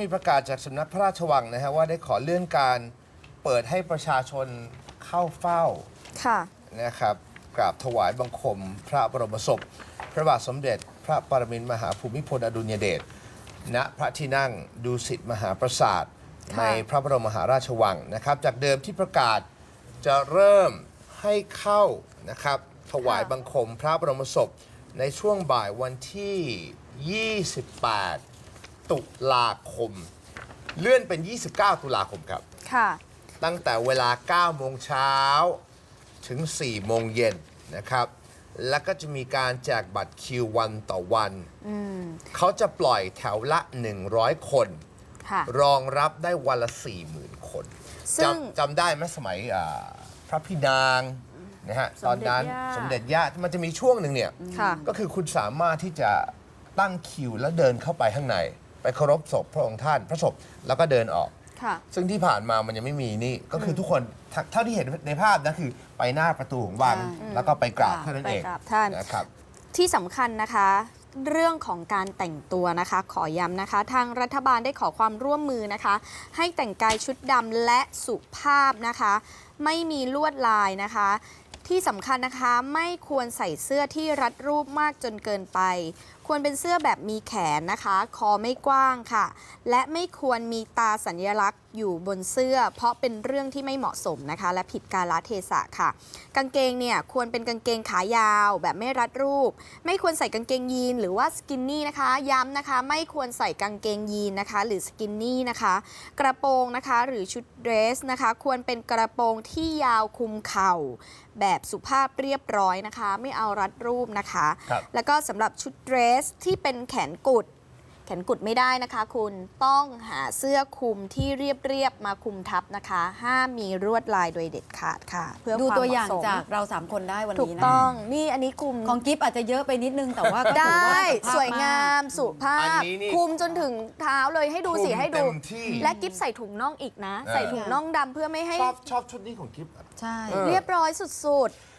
มีประกาศจากสำนักพระราชวังนะฮะว่าได้ขอเลื่อนการเปิดให้ประชาชนเข้าเฝ้าค่ะนะครับกราบถวายบังคม พระบรมศพ พระบาทสมเด็จ พระปรมินทรมหาภูมิพลอดุลยเดชณพระที่นั่งดูสิตมหาปราสาทค่ะในพระบรมมหาราชวังนะครับ จากเดิมที่ประกาศจะเริ่มให้เข้านะครับถวายบังคมพระบรมศพในช่วงบ่ายวันที่ 28 ตุลาคม เลื่อนเป็น 29 ตุลาคมครับ ค่ะ ตั้งแต่เวลา 9 โมงเช้าถึง 4 โมงเย็นนะครับ แล้วก็จะมีการแจกบัตรคิววันต่อวัน อืม เขาจะปล่อยแถวละ 100 คน ค่ะ รองรับได้วันละ 40,000 คนซึ่ง จำจำได้ไหมสมัยอ่าพระพี่นางนะฮะตอนนั้นสสมมเด็เด็จจย่า ย่ามันจะมีช่วงหนึ่งเนี่ย ค่ะ ก็คือคุณสามารถที่จะตั้งคิวแล้วเดินเข้าไปข้างใน ไปเคารพศพพระองค์ท่าน พระศพแล้วก็เดินออก ค่ะ ซึ่งที่ผ่านมามันยังไม่มีนี่ก็คือทุกคนเท่าเท่าที่เห็นในภาพนะคือไปหน้าประตูของวัง ใช่ แล้วก็ไปกราบค่ะ เท่านั้นไปเองกราบท่าน นะครับ ที่สำคัญนะคะ เรื่องของการแต่งตัวนะคะ ขอย้ำนะคะ ทางรัฐบาลได้ขอความร่วมมือนะคะ ให้แต่งกายชุดดำและสุภาพนะคะ ไม่มีลวดลายนะคะ ที่สำคัญนะคะไม่ควรใส่เสื้อที่รัดรูปมากจนเกินไป ควรเป็นเสื้อแบบมีแขนนะคะ คอไม่กว้างค่ะ และไม่ควรมีตาสัญลักษณ์อยู่บนเสื้อ เพราะเป็นเรื่องที่ไม่เหมาะสมนะคะ และผิดกาลเทศะค่ะ กางเกงเนี่ยควรเป็นกางเกงขายาว แบบไม่รัดรูป ไม่ควรใส่กางเกงยีนหรือว่าสกินนี่นะคะ ย้ำนะคะ ไม่ควรใส่กางเกงยีนนะคะ หรือสกินนี่นะคะ กระโปรงนะคะ หรือชุดเดรสนะคะ ควรเป็นกระโปรงที่ยาวคุมเข่าแบบสุภาพเรียบร้อยนะคะ ไม่เอารัดรูปนะคะครับแล้วก็สำหรับชุดเดรสที่เป็นแขนกุด แขนกุดไม่ได้นะคะคุณต้องหาเสื้อคลุมที่เรียบๆมาคลุมทับนะคะ ห้ามมีลวดลายโดยเด็ดขาดค่ะ เพื่อดูความตัวอย่างเหมะสมจากเราสามคนได้วันถูกนี้นะต้องนี่อันนี้คลุมของกิฟอาจจะเยอะไปนิดนึงแต่ว่าก็ไดถือว่า้สุภาพสวยงามกสุภาอัพนนี้นี่คลุมจนถึงเท้าเลยให้ดูสิคลุมให้ดูเต็มที่และกิฟใส่ถุงน่องอีกนะ เออ ใส่ถุงน่องดำเพื่อไม่ให้ชอบชอบชุดนี้ของกิฟต์ใช่ เออ เรียบร้อยสุด